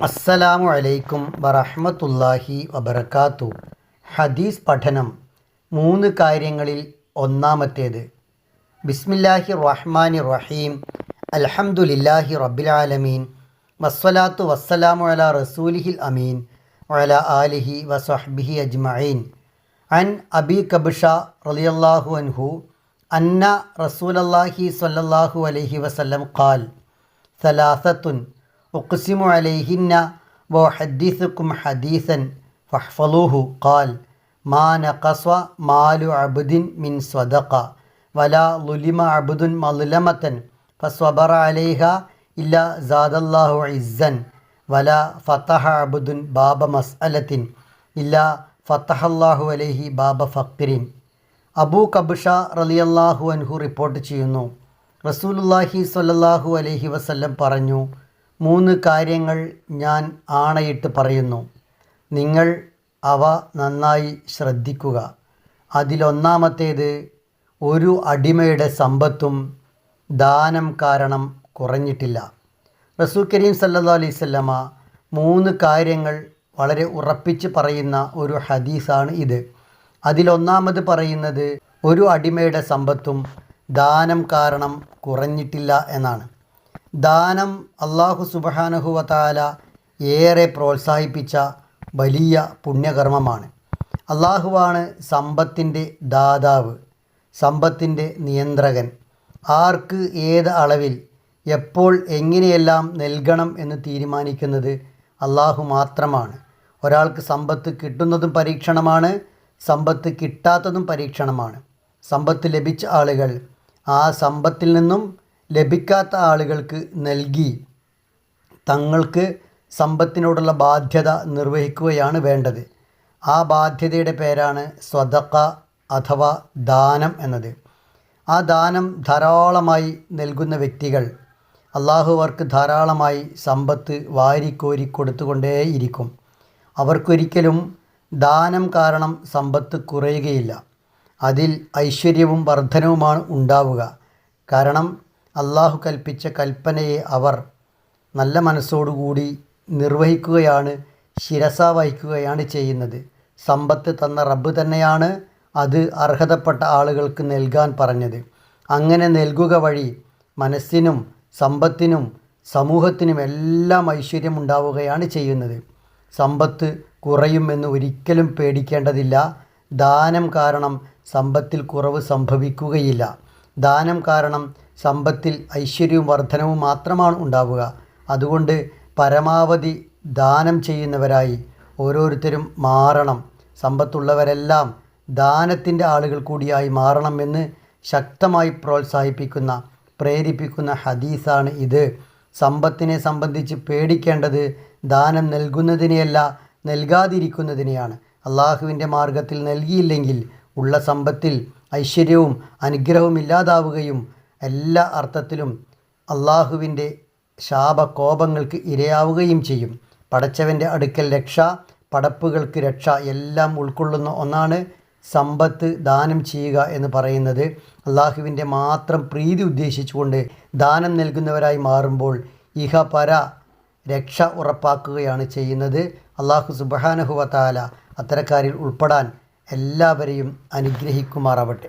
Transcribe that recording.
അസ്സലാമു അലൈക്കും വറഹ്മത്തുള്ളാഹി വബർക്കാത്തു ഹദീസ് പഠനം മൂന്ന് കാര്യങ്ങളിൽ ഒന്നാമത്തേത്. ബിസ്മില്ലാഹി റഹ്മാനി റഹീം. അൽഹംദുലില്ലാഹി റബ്ബിൽ ആലമീൻ. വസ്സലാത്തു വസ്സലാമു അലാ റസൂലിഹിൽ അമീൻ. വഅലാ ആലിഹി വസഹ്ബിഹി അജ്മഈൻ. അൻ അബി കബ്ഷ റളിയല്ലാഹു അൻഹു അന്ന റസൂലല്ലാഹി സ്വല്ലല്ലാഹു അലൈഹി വസല്ലം ഖാൽ. സലാസത്തുൻ ഉഖ്സിമു അലൈഹിന്ന വഹദ്ദിസുക്കും ഹദീസൻ ഫഹ്ഫലൂഹു ഖാൽ മാ നഖസ മാലു അബ്ദിൻ മിൻ സ്വദഖ വലാ ലുലിമ അബ്ദുൻ മദ്ലമത്തൻ ഫസ്വബറ അലൈഹ ഇല്ല സാദല്ലാഹു ഇസ്സൻ വലാ ഫതഹ അബ്ദുൻ ബാബ മസ്അലത്തിൻ ഇല്ല ഫത്തഹല്ലാഹു അലൈഹി ബാബ ഫക്രിൻ അബൂ കബുഷ റലിയല്ലാഹു അൻഹു റിപ്പോർട്ട് ചെയ്യുന്നു. റസൂലുല്ലാഹി സ്വല്ലല്ലാഹു അലഹി വസല്ലം പറഞ്ഞു മൂന്ന് കാര്യങ്ങൾ ഞാൻ ആണയിട്ട് പറയുന്നു. നിങ്ങൾ അവ നന്നായി ശ്രദ്ധിക്കുക. അതിലൊന്നാമത്തേത് ഒരു അടിമയുടെ സമ്പത്തും ദാനം കാരണം കുറഞ്ഞിട്ടില്ല. റസൂൽ കരീം സല്ലാ അലൈഹി വസല്ലമ മൂന്ന് കാര്യങ്ങൾ വളരെ ഉറപ്പിച്ച് പറയുന്ന ഒരു ഹദീസാണ് ഇത്. അതിലൊന്നാമത് പറയുന്നത് ഒരു അടിമയുടെ സമ്പത്തും ദാനം കാരണം കുറഞ്ഞിട്ടില്ല എന്നാണ്. ദാനം അള്ളാഹു സുബഹാനഹുവതാല ഏറെ പ്രോത്സാഹിപ്പിച്ച വലിയ പുണ്യകർമ്മമാണ്. അള്ളാഹുവാണ് സമ്പത്തിന്റെ ദാതാവ് സമ്പത്തിന്റെ നിയന്ത്രകൻ. ആർക്ക് ഏത് അളവിൽ എപ്പോൾ എങ്ങനെയെല്ലാം നൽകണം എന്ന് തീരുമാനിക്കുന്നത് അള്ളാഹു മാത്രമാണ്. ഒരാൾക്ക് സമ്പത്ത് കിട്ടുന്നതും പരീക്ഷണമാണ് സമ്പത്ത് കിട്ടാത്തതും പരീക്ഷണമാണ്. സമ്പത്ത് ലഭിച്ച ആളുകൾ ആ സമ്പത്തിൽ നിന്നും ലഭിക്കാത്ത ആളുകൾക്ക് നൽകി തങ്ങൾക്ക് സമ്പത്തിനോടുള്ള ബാധ്യത നിർവഹിക്കുകയാണ് വേണ്ടത്. ആ ബാധ്യതയുടെ പേരാണ് സ്വതക്ക അഥവാ ദാനം എന്നത്. ആ ദാനം ധാരാളമായി നൽകുന്ന വ്യക്തികൾ അള്ളാഹു അവർക്ക് ധാരാളമായി സമ്പത്ത് വാരിക്കോരി കൊടുത്തുകൊണ്ടേയിരിക്കും. അവർക്കൊരിക്കലും ദാനം കാരണം സമ്പത്ത് കുറയുകയില്ല. അതിൽ ഐശ്വര്യവും വർധനവുമാണ് ഉണ്ടാവുക. കാരണം അള്ളാഹു കൽപ്പിച്ച കൽപ്പനയെ അവർ നല്ല മനസ്സോടുകൂടി നിർവഹിക്കുകയാണ് ശിരസ വഹിക്കുകയാണ് ചെയ്യുന്നത്. സമ്പത്ത് തന്ന റബ്ബ് തന്നെയാണ് അത് അർഹതപ്പെട്ട ആളുകൾക്ക് നൽകാൻ പറഞ്ഞത്. അങ്ങനെ നൽകുക വഴി മനസ്സിനും സമ്പത്തിനും സമൂഹത്തിനും എല്ലാം ഐശ്വര്യം ഉണ്ടാവുകയാണ് ചെയ്യുന്നത്. സമ്പത്ത് കുറയുമെന്ന് ഒരിക്കലും പേടിക്കേണ്ടതില്ല. ദാനം കാരണം സമ്പത്തിൽ കുറവ് സംഭവിക്കുകയില്ല. ദാനം കാരണം സമ്പത്തിൽ ഐശ്വര്യവും വർധനവും മാത്രമാണ് ഉണ്ടാവുക. അതുകൊണ്ട് പരമാവധി ദാനം ചെയ്യുന്നവരായി ഓരോരുത്തരും മാറണം. സമ്പത്തുള്ളവരെല്ലാം ദാനത്തിന്റെ ആളുകൾ കൂടിയായി മാറണമെന്ന് ശക്തമായി പ്രോത്സാഹിപ്പിക്കുന്ന പ്രേരിപ്പിക്കുന്ന ഹദീസാണ് ഇത്. സമ്പത്തിനെ സംബന്ധിച്ച് പേടിക്കേണ്ടത് ദാനം നൽകുന്നതിനെയല്ല നൽകാതിരിക്കുന്നതിനെയാണ്. അള്ളാഹുവിന്റെ മാർഗത്തിൽ നൽകിയില്ലെങ്കിൽ ഉള്ള സമ്പത്തിൽ ഐശ്വര്യവും അനുഗ്രഹവും ഇല്ലാതാവുകയും എല്ലാ അർത്ഥത്തിലും അള്ളാഹുവിന്റെ ശാപകോപങ്ങൾക്ക് ഇരയാവുകയും ചെയ്യും. പടച്ചവന്റെ അടുക്കൽ രക്ഷ പടപ്പുകൾക്ക് രക്ഷ എല്ലാം ഉൾക്കൊള്ളുന്ന ഒന്നാണ് സമ്പത്ത് ദാനം ചെയ്യുക എന്ന് പറയുന്നത്. അള്ളാഹുവിന്റെ മാത്രം പ്രീതി ഉദ്ദേശിച്ചുകൊണ്ട് ദാനം നൽകുന്നവരായി മാറുമ്പോൾ ഇഹ പര രക്ഷ ഉറപ്പാക്കുകയാണ് ചെയ്യുന്നത്. അള്ളാഹു സുബഹാനഹുവത്താല അത്തരക്കാരിൽ ഉൾപ്പെടാൻ എല്ലാവരെയും അനുഗ്രഹിക്കുമാറാവട്ടെ.